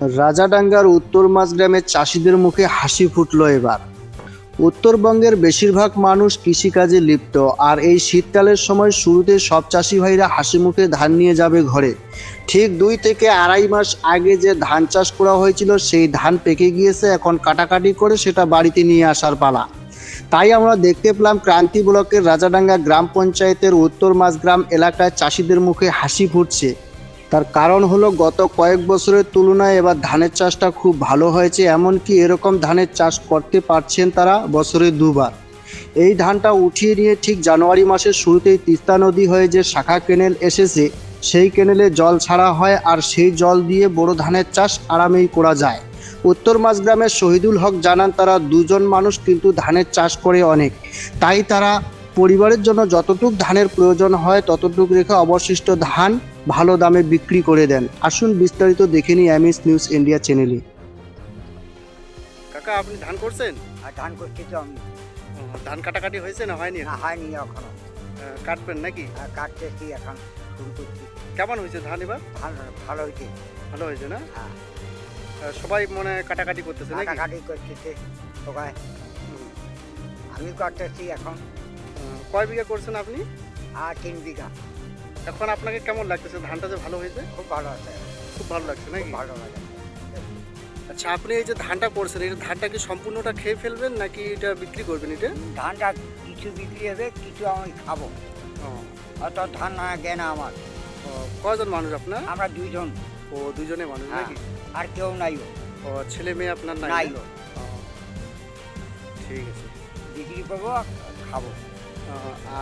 রাজাডাঙ্গার উত্তর মাছ গ্রামের চাষিদের মুখে হাসি ফুটলো এবার। উত্তরবঙ্গের বেশিরভাগ মানুষ কৃষিকাজে লিপ্ত, আর এই শীতকালের সময় শুরুতে সব চাষি ভাইরা হাসি মুখে ধান নিয়ে যাবে ঘরে। ঠিক দুই থেকে আড়াই মাস আগে যে ধান চাষ করা হয়েছিল, সেই ধান পেকে গিয়েছে, এখন কাটাকাটি করে সেটা বাড়িতে নিয়ে আসার পালা। তাই আমরা দেখতে পেলাম ক্রান্তি ব্লকের রাজাডাঙ্গা গ্রাম পঞ্চায়েতের উত্তর মাঝগ্রাম এলাকায় চাষিদের মুখে হাসি ফুটছে। তার কারণ হলো গত কয়েক বছরের তুলনায় এবার ধানের চাষটা খুব ভালো হয়েছে, এমনকি এরকম ধানের চাষ করতে পারছেন তারা বছরে দুবার। এই ধানটা উঠিয়ে নিয়ে ঠিক জানুয়ারি মাসের শুরুতেই তিস্তা নদী হয়ে যে শাখা কেনেল এসেছে, সেই কেনেলে জল ছাড়া হয় আর সেই জল দিয়ে বড় ধানের চাষ আরামেই করা যায়। উত্তর মাঝগ্রামের শহীদুল হক জানান, তারা দুজন মানুষ কিন্তু ধানের চাষ করে অনেক। তাই তারা পরিবারের জন্য যতটুক ধানের প্রয়োজন হয় ততটুক রেখে অবশিষ্ট ধান ভালো দামে বিক্রি করে দেন। আসুন বিস্তারিত দেখে নিই এমএস নিউজ ইন্ডিয়া চ্যানেলে। কাকা আপনি ধান করছেন? আর ধান করছি তো আমি। ধান কাটাকাটি হয়েছে না হয়নি? না হয়নি এখনও। কাটবেন নাকি? আর কাটতেছি এখন শুরু করছি। কেমন হয়েছে ধান এবার? ধান ভালো হয়েছে। ভালো হয়েছে না? হ্যাঁ। সবাই মনে কাটাকাটি করতেছে নাকি? কাটাকাটি করতেছে সবাই। আমি কাটতেছি এখন। কয় বিঘা করছেন আপনি? আর তিন বিঘা। এখন আপনাকে কেমন লাগতেছে? ধানটা যে ভালো হয়েছে? খুব ভালো আছে। খুব ভালো লাগছে নাকি? ভালো লাগে। আচ্ছা আপনি এই যে ধানটা করছেন এই ধানটা কি সম্পূর্ণটা খেয়ে ফেলবেন নাকি এটা বিক্রি করবেন এটা? ধানটা কিছু বিক্রি হবে কিছু আমি খাব। অত ধান না জ্ঞান আমার। কয়জন মানুষ আপনার? আমরা দুইজন। ও দুজনে মানুষ হ্যাঁ। নাকি? আর কেউ নাই ও, ছেলে মেয়ে আপনার নাই নাই। ঠিক আছে। বিক্রি করব খাব।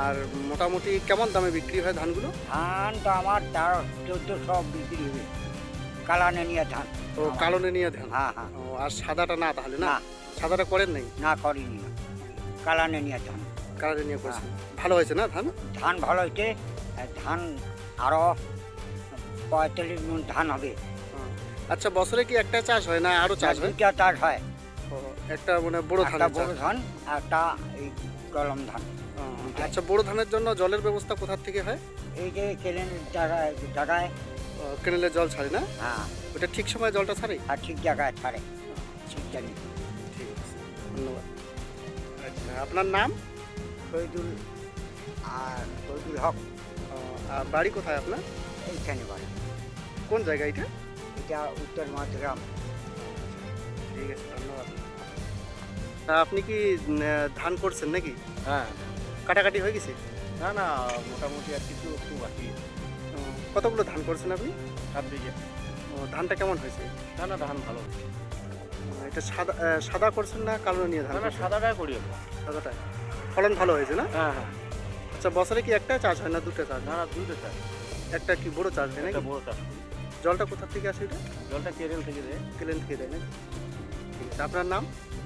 আর মোটামুটি কেমন দামে বিক্রি হয় ধানগুলো? ধান তো আমার তেরো সব বিক্রি হবে। কালানে নিয়ে ধান। ও আমার। কালোনে ধান? হ্যাঁ হ্যাঁ। ও আর সাদাটা না তাহলে না? সাদাটা করেন নাই? না করিনি। কালানে নিয়ে ধান। কালারে নিয়ে হ্যাঁ। ভালো হয়েছে না ধান? ধান ভালো হয়েছে। ধান আরও পঁয়তাল্লিশ মন ধান হবে। আচ্ছা বছরে কি একটা চাষ হয় না আরও চাষ হয়? দুইটা চাষ হয়। ও, একটা মানে বড় ধান বড় ধান একটা এই কলম ধান। আচ্ছা বড় ধানের জন্য জলের ব্যবস্থা কোথা থেকে হয়? এই যে কেলেন জায়গায় জায়গায়। ও, কেনেলে জল ছাড়ে না? হ্যাঁ। ওটা ঠিক সময় জলটা ছাড়ে? আর ঠিক জায়গায় ছাড়ে। ঠিক জানি ঠিক আছে ধন্যবাদ। আচ্ছা আপনার নাম? শহীদুল আর শহীদুল হক। আর বাড়ি কোথায় আপনার? এইখানে বাড়ি। কোন জায়গা এটা? এটা উত্তর মাঝগ্রাম ঠিক আছে ধন্যবাদ। তা আপনি কি উম, আহ, ধান করছেন নাকি? হ্যাঁ। কাটাকাটি হয়ে গেছে? না না মোটামুটি আর কিছু একটু বাকি। ও, কতগুলো ধান করছেন আপনি? সাত বিঘে। ও, ধানটা কেমন হয়েছে? না না ধান ভালো। ও, এটা সাদা আহ, সাদা করছেন না কালো নিয়ে ধান না না করছেন? সাদাটাই করি আমরা। সাদাটা ফলন ভালো হয়েছে না? হ্যাঁ হ্যাঁ। আচ্ছা বছরে কি একটা চাষ হয় না দুটো চাষ? না না দুটো চাষ। একটা কি বড় চাষ হয় একটা নাকি? বড় চাষ। করি জলটা কোথা থেকে আসে এটা? জলটা কেরেল থেকে দেয়। কেলেন থেকে দেয় নাকি? ঠিক আছে আপনার নাম?